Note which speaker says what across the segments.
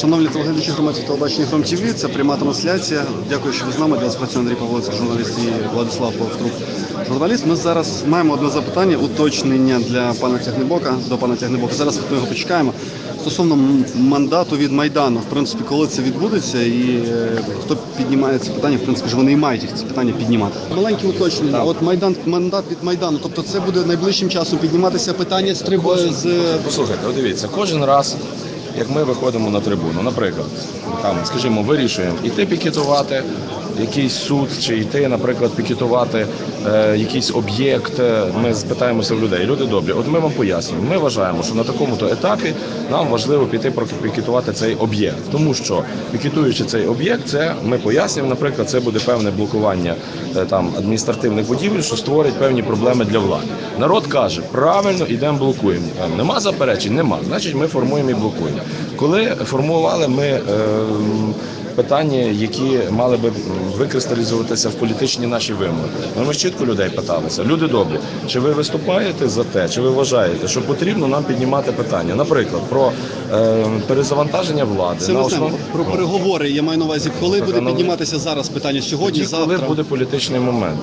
Speaker 1: Шановні телеглядачі громадського телебачення Хром ТВ, це пряма трансляція. Дякую, що ви з нами. Для вас працює Андрій Павловський, журналіст і Владислав Повтрук, журналіст. Ми зараз маємо одне запитання, уточнення для пана Тягнебока, до пана Тягнебока. Зараз ми його почекаємо. Стосовно мандату від Майдану, в принципі, коли це відбудеться і е, хто піднімає це питання, в принципі, ж вони і мають їх ці питання піднімати. Маленьке уточнення. От Майдан, мандат від Майдану, тобто це буде найближчим часом підніматися питання з трибу з
Speaker 2: Послухайте, от дивіться, кожен раз, як ми виходимо на трибуну, наприклад, там, скажімо, вирішуємо іти пікетувати якийсь суд, чи йти, наприклад, пікетувати е, якийсь об'єкт. е, Ми спитаємося в людей. Люди добрі, от ми вам пояснюємо. Ми вважаємо, що на такому-то етапі нам важливо піти пропікетувати цей об'єкт, тому що пікетуючи цей об'єкт, це ми пояснюємо. Наприклад, це буде певне блокування е, там адміністративних будівель, що створить певні проблеми для влади. Народ каже, правильно, ідемо блокуємо. Е, Нема заперечень, нема. Значить, ми формуємо і блокуємо. Коли формували ми. Е, Питання, які мали би викристалізуватися в політичні наші вимоги. Ну, Ми ж чітко людей питалися. Люди добрі, чи ви виступаєте за те, чи ви вважаєте, що потрібно нам піднімати питання, наприклад, про е, перезавантаження влади
Speaker 1: Це
Speaker 2: на основ...
Speaker 1: Про переговори я маю на увазі, коли
Speaker 2: Так,
Speaker 1: буде підніматися зараз питання сьогодні,
Speaker 2: Тоді, коли буде політичний момент.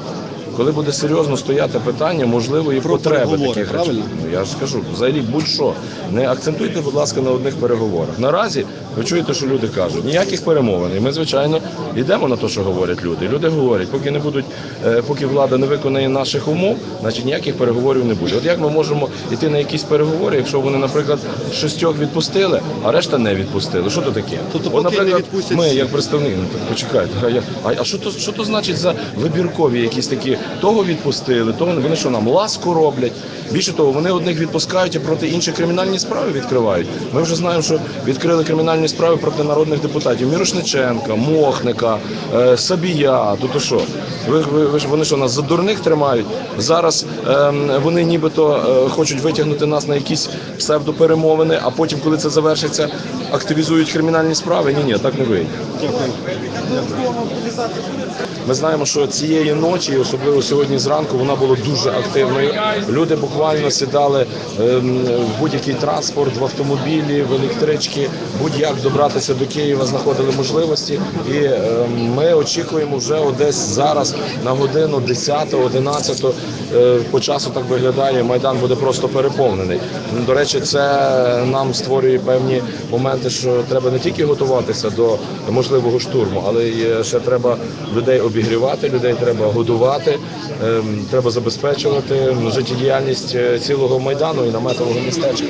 Speaker 2: Коли буде серйозно стояти питання, можливо, і
Speaker 1: Про
Speaker 2: потреби таких речей. Ну, я ж скажу, взагалі будь-що. Не акцентуйте, будь ласка, на одних переговорах. Наразі ви чуєте, що люди кажуть, ніяких перемовин. І ми, звичайно, йдемо на те, що говорять люди. Люди говорять, поки не будуть, е, поки влада не виконає наших умов, значить ніяких переговорів не буде. От як ми можемо йти на якісь переговори, якщо вони, наприклад, шістьох відпустили, а решта не відпустили? Що то таке?
Speaker 1: Тобто
Speaker 2: От, наприклад, ми, як представники, ну так почекайте, а, я- а, а що то що то значить за вибіркові якісь такі того відпустили, того вони що нам ласку роблять. Більше того, вони одних відпускають, а проти інших кримінальні справи відкривають. Ми вже знаємо, що відкрили кримінальні справи проти народних депутатів Мірошниченка, Мохника, е, Сабія. То що? Ви, ви, ви вони що нас за дурних тримають? Зараз ем, вони нібито е, хочуть витягнути нас на якісь псевдоперемовини, а потім, коли це завершиться, активізують кримінальні справи. Ні, ні, так не вийде. Ми знаємо, що цієї ночі, особливо сьогодні зранку, вона була дуже активною. Люди буквально сідали ем, в будь-який транспорт, в автомобілі, в електрички, будь-як добратися до Києва, знаходили можливості. І ем, ми очікуємо вже десь зараз на годину 10-11 е, по часу так виглядає. Майдан буде просто переповнений. До речі, це нам створює певні моменти, що треба не тільки готуватися до можливого штурму, але й ще треба людей обігрівати, людей треба годувати, треба забезпечувати життєдіяльність е, цілого майдану і наметового містечка.